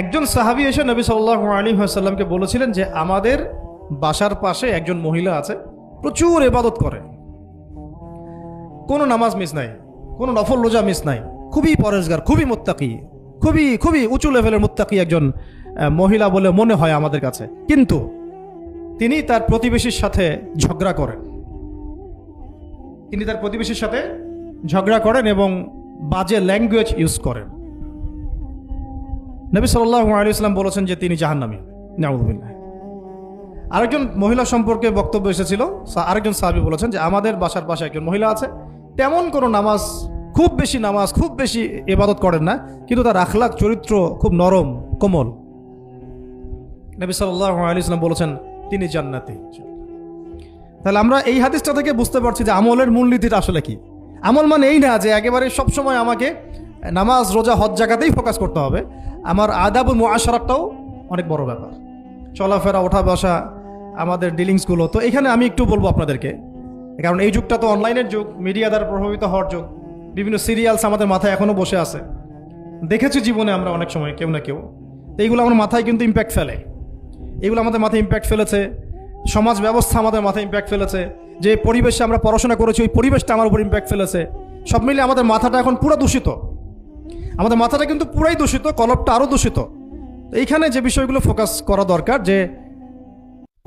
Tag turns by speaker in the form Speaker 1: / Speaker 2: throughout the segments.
Speaker 1: একজন সাহাবি এসে নবী সাল্লাহ আলী সাল্লামকে বলেছিলেন যে আমাদের বাসার পাশে একজন মহিলা আছে, প্রচুর এবাদত করে। কোনো নামাজ মিস নাই, কোনো নফল রোজা মিস নাই, খুবই পরেশগার খুবই মোত্তাকি, খুবই খুবই উঁচু লেভেলের মোত্তাকি একজন মহিলা বলে মনে হয় আমাদের কাছে। কিন্তু তিনি তার প্রতিবেশীর সাথে ঝগড়া করেন। তিনি তার প্রতিবেশীর সাথে ঝগড়া করেন এবং বাজে ল্যাঙ্গুয়েজ ইউজ করেন। নবী সাল্লাহ ইসলাম বলেছেন যে তিনি জাহান্নামী নাউদ্দিল্লাহ আরেকজন মহিলা সম্পর্কে বক্তব্য এসেছিল আরেকজন সাহাবি বলেছেন যে আমাদের বাসার পাশে একজন মহিলা আছে, তেমন কোনো নামাজ, খুব বেশি নামাজ, খুব বেশি ইবাদত করেন না, কিন্তু তার আখলাক চরিত্র খুব নরম, কোমল। নবী সাল্লাহ ইসলাম বলেছেন, তিনি জান্নাতি। তাহলে আমরা এই হাদিসটা থেকে বুঝতে পারছি যে আমলের মূলনীতিটা আসলে কি। আমল মানে এই না যে একেবারে সবসময় আমাকে নামাজ, রোজা, হজ জায়গাতেই ফোকাস করতে হবে। আমার আদাবুল মুআশারাতটাও অনেক বড় ব্যাপার। চলাফেরা ওঠা বসা আমাদের ডিলিংসগুলো। তো এখানে আমি একটু বলব আপনাদেরকে, কারণ এই যুগটা তো অনলাইনের যুগ, মিডিয়া দ্বারা প্রভাবিত হওয়ার যুগ, বিভিন্ন সিরিয়ালস আমাদের মাথায় এখনও বসে আছে। দেখেছি জীবনে আমরা অনেক সময়, কেউ না কেউ। তো এইগুলো আমার মাথায় কিন্তু ইম্প্যাক্ট ফেলে। এগুলো আমাদের মাথায় ইম্প্যাক্ট ফেলেছে, সমাজ ব্যবস্থা আমাদের মাথায় ইম্প্যাক্ট ফেলেছে, যে পরিবেশে আমরা পড়াশোনা করেছি, ওই পরিবেশটা আমার উপর ইম্প্যাক্ট ফেলেছে। সব মিলিয়ে আমাদের মাথাটা এখন পুরো দূষিত। আমাদের মাথাটা কিন্তু পুরাই দূষিত, কলপটা আরও দূষিত। এইখানে যে বিষয়গুলো ফোকাস করা দরকার, যে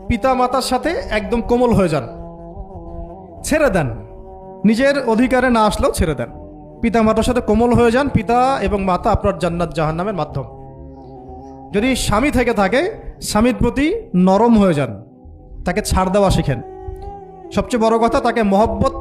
Speaker 1: পিতা মাতার সাথে একদম কোমল হয়ে যান। ছেড়ে দেন। নিজের অধিকারে না আসলেও ছেড়ে দেন। পিতা মাতার সাথে কোমল হয়ে যান। পিতা এবং মাতা আপনার জান্নাত জাহান নামের মাধ্যম। যদি স্বামী থেকে থাকে, স্বামীর প্রতি নরম হয়ে যান। তাকে ছাড় দেওয়া শিখেন। সবচেয়ে বড় কথা, তাকে মহব্বত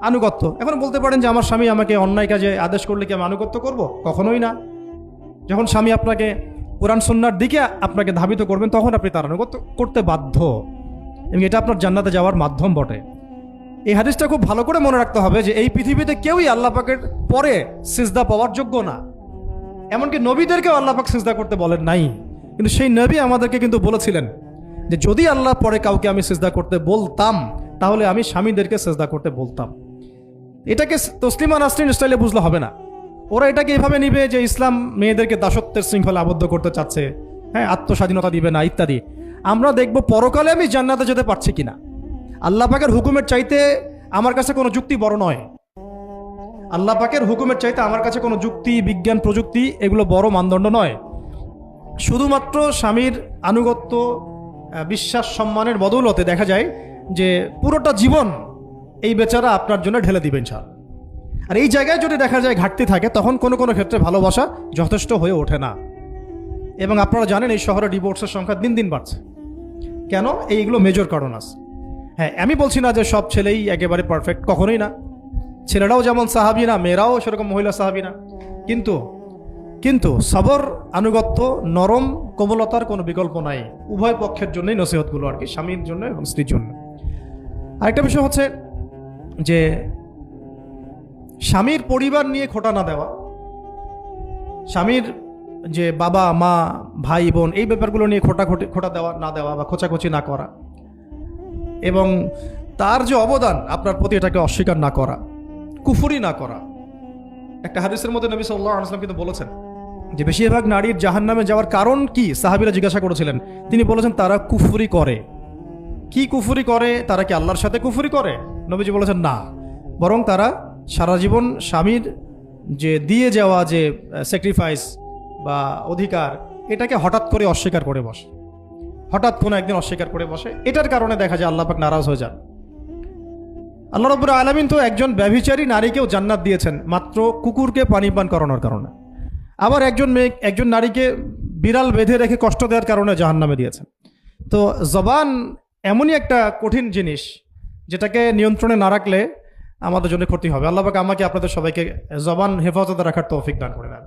Speaker 1: আনুগত্য। এখন বলতে পারেন যে আমার স্বামী আমাকে অন্যায় কাজে আদেশ করলে কি আমি আনুগত্য করব? কখনোই না। যখন স্বামী আপনাকে কোরআন সন্ন্যার দিকে আপনাকে ধাবিত করবেন, তখন আপনি তার আনুগত্য করতে বাধ্য। এবং এটা আপনার জান্নাতে যাওয়ার মাধ্যম বটে। এই হাদিসটা খুব ভালো করে মনে রাখতে হবে যে এই পৃথিবীতে কেউই আল্লাহ পাকের পরে সিজদা পাওয়ার যোগ্য না। এমনকি নবীদেরকেও আল্লাহ পাক সিজদা করতে বলেন নাই। কিন্তু সেই নবী আমাদেরকে কিন্তু বলেছিলেন যে যদি আল্লাহ পরে কাউকে আমি সিজদা করতে বলতাম, তাহলে আমি স্বামীদেরকে সিজদা করতে বলতাম। এটাকে তসলিমা নাসরিন স্টাইলে বুঝলে হবে না। ওরা এটাকে এভাবে নিবে যে ইসলাম মেয়েদেরকে দাসত্বের শৃঙ্খলা আবদ্ধ করতে চাচ্ছে। হ্যাঁ আত্মস্বাধীনতা দিবে না, ইত্যাদি। আমরা দেখব পরকালে আমি জান্নাতে যেতে পারছি কিনা। আল্লাহ পাকের হুকুমের চাইতে আমার কাছে কোনো যুক্তি বড় নয়। আল্লাহ পাকের হুকুমের চাইতে আমার কাছে কোনো যুক্তি, বিজ্ঞান, প্রযুক্তি এগুলো বড় মানদণ্ড নয়। শুধুমাত্র স্বামীর আনুগত্য বিশ্বাস, সম্মানের বদৌলতে দেখা যায় যে পুরোটা জীবন এই বেচারা আপনার জন্য ঢেলে দিবেন, ছাড়। আর এই জায়গায় যদি দেখা যায় ঘাটতি থাকে, তখন কোনো কোনো ক্ষেত্রে ভালোবাসা যথেষ্ট হয়ে ওঠে না। এবং আপনারা জানেন এই শহরে ডিভোর্সের সংখ্যা দিন দিন বাড়ছে। কেন? এইগুলো মেজর কারণ আছে। হ্যাঁ আমি বলছি না যে সব ছেলেই একেবারে পারফেক্ট কখনোই না। ছেলেরাও যেমন সাহাবি না, মেয়েরাও সেরকম মহিলা সাহাবি না। কিন্তু কিন্তু সবর, আনুগত্য, নরম, কোমলতার কোনো বিকল্প নাই। উভয় পক্ষের জন্যই নসিহতগুলো আর কি, স্বামীর জন্য এবং স্ত্রীর জন্য। আরেকটা বিষয় হচ্ছে যে স্বামীর পরিবার নিয়ে খোটা না দেওয়া, স্বামীর যে বাবা, মা, ভাই, বোন, এই ব্যাপারগুলো নিয়ে খোটা খোটা দেওয়া না দেওয়া বা খোঁচাখুচি না করা এবং তার যে অবদান, আপনার প্রতি এটাকে অস্বীকার না করা, কুফুরি না করা। একটা হাদিসের মধ্যে নবী সাল্লাহ আলসালাম কিন্তু বলেছেন যে বেশিরভাগ নারীর জাহান নামে যাওয়ার কারণ কি? সাহাবিরা জিজ্ঞাসা করেছিলেন। তিনি বলেছেন, তারা কুফুরি করে। কি কুফুরি করে? তারা কি আল্লাহর সাথে কুফুরি করে? নবীজি বলেছেন, না। বরং তারা সারা জীবন স্বামীর যে দিয়ে যাওয়া যে স্যাক্রিফাইস বা অধিকার, এটাকে হঠাৎ করে অস্বীকার করে বসে। হঠাৎ কোনো একদিন অস্বীকার করে বসে। এটার কারণে দেখা যায় আল্লাহ পাক নারাজ হয়ে যান। আল্লাহ রব্বুর আলমিন তো একজন ব্যভিচারী নারীকেও জান্নাত দিয়েছেন, মাত্র কুকুরকে পানি পান করানোর কারণে। আবার একজন মেয়ে, একজন নারীকে বিড়াল বেঁধে রেখে কষ্ট দেওয়ার কারণে জাহান্নামে দিয়েছেন। তো জবান এমনই একটা কঠিন জিনিস যেটাকে নিয়ন্ত্রণে না রাখলে আমাদের জন্য ক্ষতি হবে। আল্লাহ আমাকে আপনাদের সবাইকে জবান হেফাজতে রাখার তৌফিক দান করে দেন।